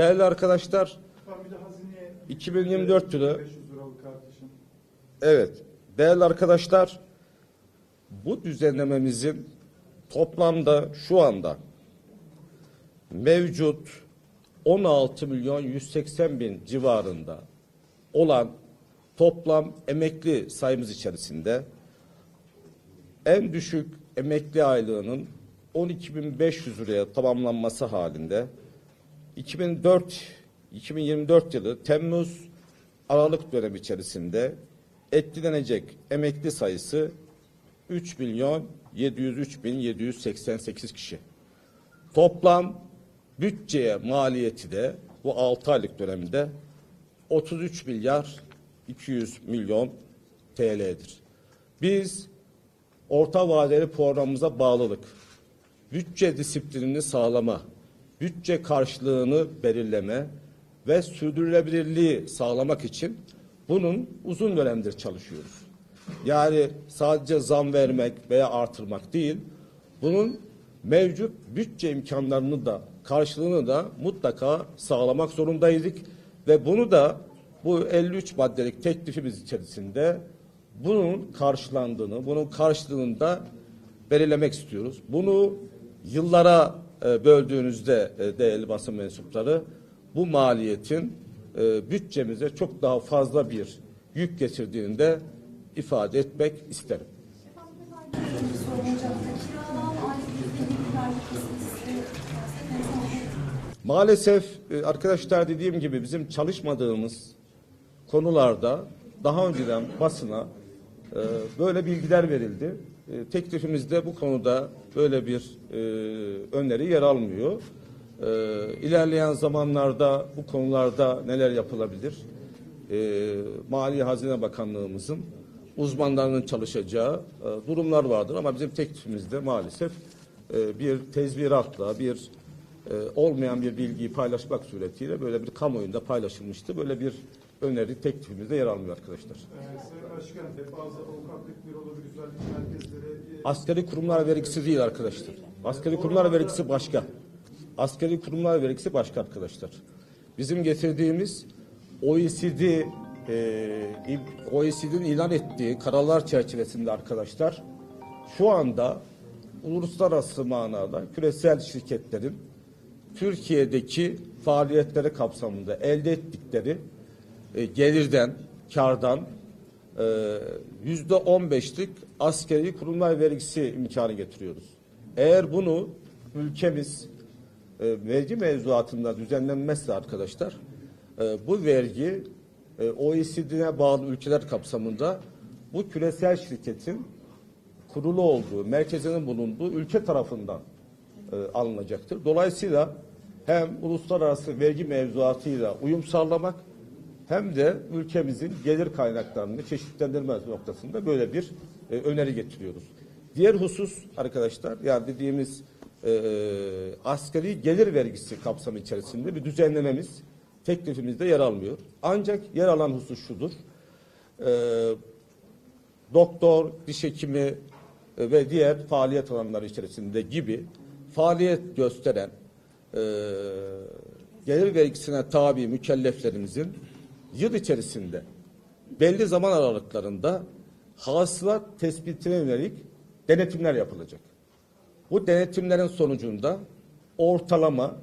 Değerli arkadaşlar, Efendim bir de hazineye 2024 yılı 500 liralık artışın. Evet, değerli arkadaşlar, bu düzenlememizin toplamda şu anda mevcut 16 milyon 180 bin civarında olan toplam emekli sayımız içerisinde en düşük emekli aylığının 12.500 liraya tamamlanması halinde 2004 2024 yılı Temmuz Aralık dönemi içerisinde etkilenecek emekli sayısı 3 milyon 703 bin 788 kişi. Toplam bütçeye maliyeti de bu 6 aylık dönemde 33 milyar 200 milyon TL'dir. Biz orta vadeli programımıza bağlılık, bütçe disiplinini sağlama, bütçe karşılığını belirleme ve sürdürülebilirliği sağlamak için bunun uzun dönemdir çalışıyoruz. Yani sadece zam vermek veya artırmak değil, bunun mevcut bütçe imkanlarını da karşılığını da mutlaka sağlamak zorundaydık ve bunu da bu 53 maddelik teklifimiz içerisinde bunun karşılandığını, bunun karşılığını da belirlemek istiyoruz. Bunu yıllara e, böldüğünüzde e, değerli basın mensupları bu maliyetin e, bütçemize çok daha fazla bir yük getirdiğini de ifade etmek isterim. Maalesef arkadaşlar dediğim gibi bizim çalışmadığımız konularda daha önceden basına böyle bilgiler verildi. Teklifimizde bu konuda böyle bir e, öneri yer almıyor. E, İlerleyen zamanlarda bu konularda neler yapılabilir? E, Maliye Hazine Bakanlığımızın uzmanlarının çalışacağı e, durumlar vardır ama bizim teklifimizde maalesef e, bir tezviratla, bir e, olmayan bir bilgiyi paylaşmak suretiyle böyle bir kamuoyunda paylaşılmıştı. Böyle bir öneri teklifimizde yer almıyor arkadaşlar. Ee, Sayın Başkan, de bazı avukatlık büroları, güzellik merkezleri e, Askeri kurumlar vergisi değil arkadaşlar. Askeri kurumlar vergisi başka. Askeri kurumlar vergisi başka arkadaşlar. Bizim getirdiğimiz OECD e, OECD'nin ilan ettiği kararlar çerçevesinde arkadaşlar şu anda uluslararası manada küresel şirketlerin Türkiye'deki faaliyetleri kapsamında elde ettikleri e, gelirden, kardan e, yüzde on beşlik askeri kurumlar vergisi imkanı getiriyoruz. Eğer bunu ülkemiz e, vergi mevzuatında düzenlenmezse arkadaşlar bu vergi e, OECD'ne bağlı ülkeler kapsamında bu küresel şirketin kurulu olduğu, merkezinin bulunduğu ülke tarafından alınacaktır. Dolayısıyla hem uluslararası vergi mevzuatıyla uyum sağlamak hem de ülkemizin gelir kaynaklarını çeşitlendirme noktasında böyle bir e, öneri getiriyoruz. Diğer husus arkadaşlar yani dediğimiz e, asgari gelir vergisi kapsamı içerisinde bir düzenlememiz teklifimizde yer almıyor. Ancak yer alan husus şudur. E, doktor, diş hekimi e, ve diğer faaliyet alanları içerisinde gibi faaliyet gösteren e, gelir vergisine tabi mükelleflerimizin yıl içerisinde belli zaman aralıklarında hasılat tespitine yönelik denetimler yapılacak. Bu denetimlerin sonucunda ortalama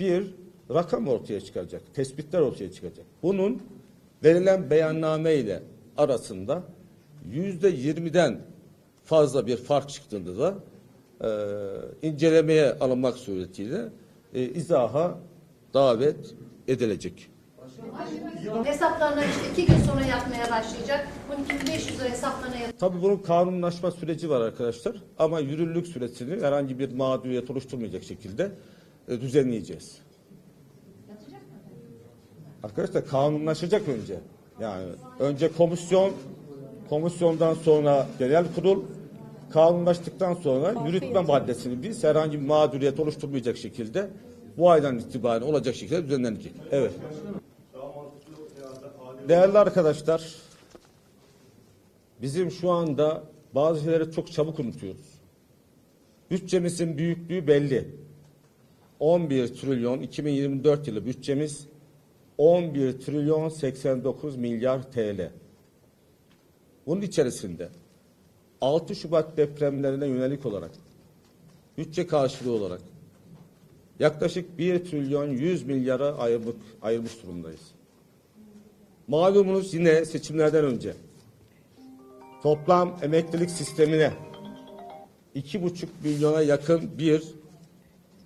bir rakam ortaya çıkacak, tespitler ortaya çıkacak. Bunun verilen beyanname ile arasında yüzde yirmiden fazla bir fark çıktığında da e, incelemeye alınmak suretiyle e, izaha davet edilecek. Hesaplarına işte iki gün sonra yatmaya başlayacak. 12.500 lira hesaplarına yat. Tabii bunun kanunlaşma süreci var arkadaşlar ama yürürlük süresini herhangi bir mağduriyet oluşturmayacak şekilde e, düzenleyeceğiz. Arkadaşlar kanunlaşacak önce. Yani önce komisyon, komisyondan sonra genel kurul, kanunlaştıktan sonra yürütme maddesini biz herhangi bir mağduriyet oluşturmayacak şekilde bu aydan itibaren olacak şekilde düzenlenecek. Evet. Değerli arkadaşlar, bizim şu anda bazı şeyleri çok çabuk unutuyoruz. Bütçemizin büyüklüğü belli. 11 trilyon 2024 yılı bütçemiz 11 trilyon 89 milyar TL. Bunun içerisinde 6 Şubat depremlerine yönelik olarak bütçe karşılığı olarak yaklaşık 1 trilyon 100 milyara ayırmış, ayırmış durumdayız. Malumunuz yine seçimlerden önce toplam emeklilik sistemine iki buçuk milyona yakın bir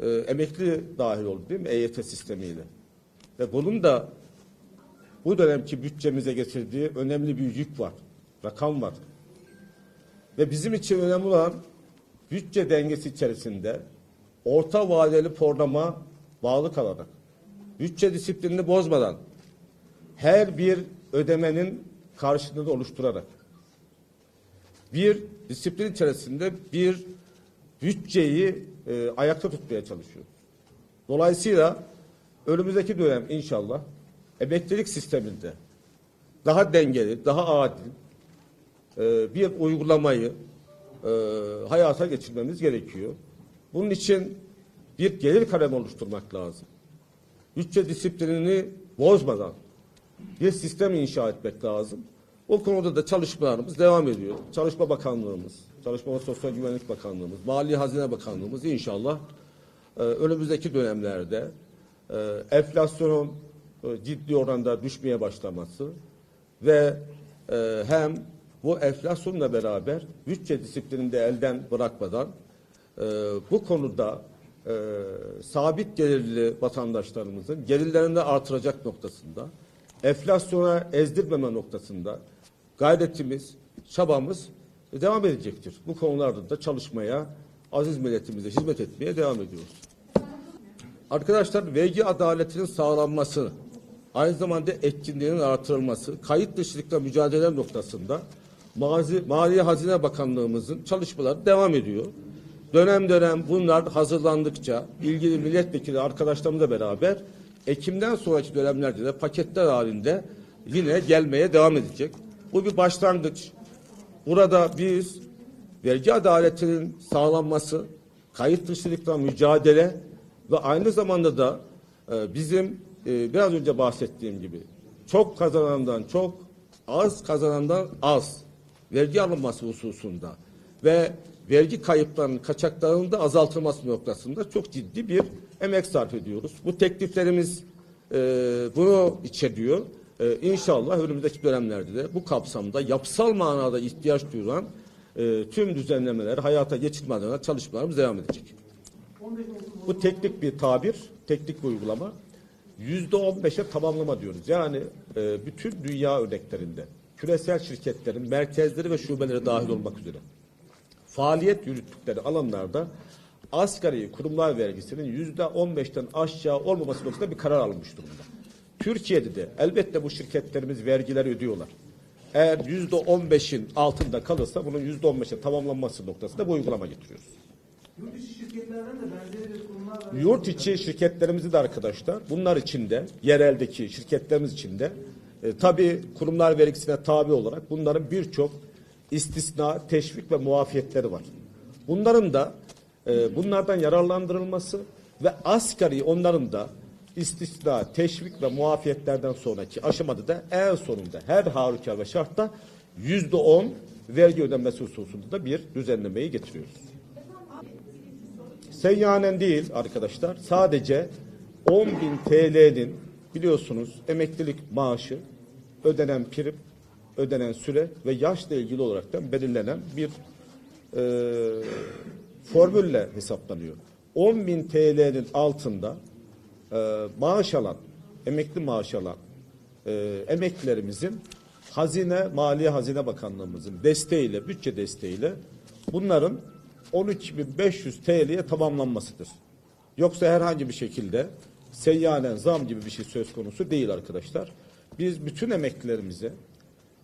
e, emekli dahil oldu değil mi EYT sistemiyle. Ve bunun da bu dönemki bütçemize getirdiği önemli bir yük var. Rakam var. Ve bizim için önemli olan bütçe dengesi içerisinde orta vadeli programa bağlı kalarak, bütçe disiplinini bozmadan, her bir ödemenin karşılığını oluşturarak, bir disiplin içerisinde bir bütçeyi e, ayakta tutmaya çalışıyoruz. Dolayısıyla önümüzdeki dönem inşallah emeklilik sisteminde daha dengeli, daha adil e, bir uygulamayı e, hayata geçirmemiz gerekiyor. Bunun için bir gelir kalemi oluşturmak lazım. Bütçe disiplinini bozmadan bir sistem inşa etmek lazım. O konuda da çalışmalarımız devam ediyor. Çalışma Bakanlığımız, Çalışma ve Sosyal Güvenlik Bakanlığımız, Mali Hazine Bakanlığımız inşallah e, önümüzdeki dönemlerde e, enflasyonun e, ciddi oranda düşmeye başlaması ve e, hem bu enflasyonla beraber bütçe disiplinini de elden bırakmadan e, bu konuda e, sabit gelirli vatandaşlarımızın gelirlerini artıracak noktasında enflasyona ezdirmeme noktasında gayretimiz, çabamız devam edecektir. Bu konularda da çalışmaya, aziz milletimize hizmet etmeye devam ediyoruz. Arkadaşlar vergi adaletinin sağlanması, aynı zamanda etkinliğinin artırılması, kayıt dışılıkla mücadele noktasında Mazi, Maliye Hazine Bakanlığımızın çalışmaları devam ediyor. Dönem dönem bunlar hazırlandıkça ilgili milletvekili arkadaşlarımızla beraber Ekim'den sonraki dönemlerde de paketler halinde yine gelmeye devam edecek. Bu bir başlangıç. Burada biz vergi adaletinin sağlanması, kayıt dışılıkla mücadele ve aynı zamanda da e, bizim e, biraz önce bahsettiğim gibi çok kazanandan çok, az kazanandan az vergi alınması hususunda ve vergi kayıplarının, kaçaklarının da azaltılması noktasında çok ciddi bir emek sarf ediyoruz. Bu tekliflerimiz e, bunu içeriyor. E, inşallah önümüzdeki dönemlerde de bu kapsamda yapısal manada ihtiyaç duyulan e, tüm düzenlemeleri hayata geçirme adına çalışmalarımız devam edecek. Bu teknik bir tabir, teknik bir uygulama. Yüzde on beşe tamamlama diyoruz. Yani e, bütün dünya örneklerinde küresel şirketlerin merkezleri ve şubeleri dahil olmak üzere faaliyet yürüttükleri alanlarda asgari kurumlar vergisinin yüzde on beşten aşağı olmaması noktasında bir karar alınmış durumda. Türkiye'de de elbette bu şirketlerimiz vergiler ödüyorlar. Eğer yüzde on beşin altında kalırsa bunun yüzde on beşe tamamlanması noktasında bu uygulama getiriyoruz. Yurt içi şirketlerden de benzeri kurumlar var. Yurt içi şirketlerimizi de arkadaşlar bunlar içinde yereldeki şirketlerimiz içinde e, tabi kurumlar vergisine tabi olarak bunların birçok istisna, teşvik ve muafiyetleri var. Bunların da e, bunlardan yararlandırılması ve asgari onların da istisna, teşvik ve muafiyetlerden sonraki aşamada da en sonunda her halükarda ve şartta yüzde on vergi ödenmesi hususunda da bir düzenlemeyi getiriyoruz. Seyyanen değil arkadaşlar. Sadece 10 bin TL'nin biliyorsunuz emeklilik maaşı, ödenen prim, ödenen süre ve yaşla ilgili olarak da belirlenen bir e, formülle hesaplanıyor. 10 bin TL'nin altında e, maaş alan, emekli maaş alan e, emeklilerimizin Hazine, Maliye Hazine Bakanlığımızın desteğiyle, bütçe desteğiyle bunların 12.500 TL'ye tamamlanmasıdır. Yoksa herhangi bir şekilde seyyanen zam gibi bir şey söz konusu değil arkadaşlar. Biz bütün emeklilerimize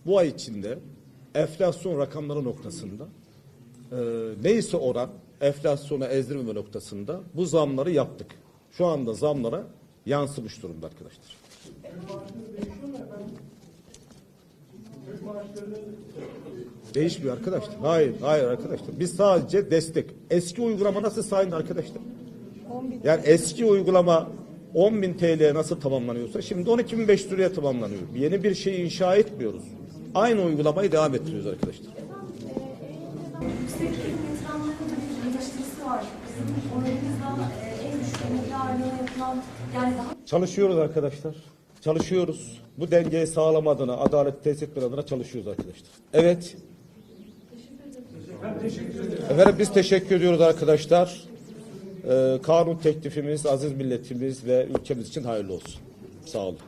bu ay içinde enflasyon rakamları noktasında e, neyse oran enflasyona ezdirmeme noktasında bu zamları yaptık. Şu anda zamlara yansımış durumda arkadaşlar. Değişmiyor arkadaşlar. Hayır, hayır arkadaşlar. Biz sadece destek. Eski uygulama nasıl sayın arkadaşlar? Yani eski uygulama 10.000 TL'ye nasıl tamamlanıyorsa şimdi 12.500 liraya tamamlanıyor. Yeni bir şey inşa etmiyoruz. Aynı uygulamayı devam ettiriyoruz arkadaşlar. Yüksek yatırımlarında bir eleştirisi Çalışıyoruz arkadaşlar. Çalışıyoruz. Bu dengeyi sağlama adına, adalet tesis etme adına çalışıyoruz arkadaşlar. Evet. Efendim biz teşekkür ediyoruz arkadaşlar. Ee, kanun teklifimiz aziz milletimiz ve ülkemiz için hayırlı olsun. Sağ olun.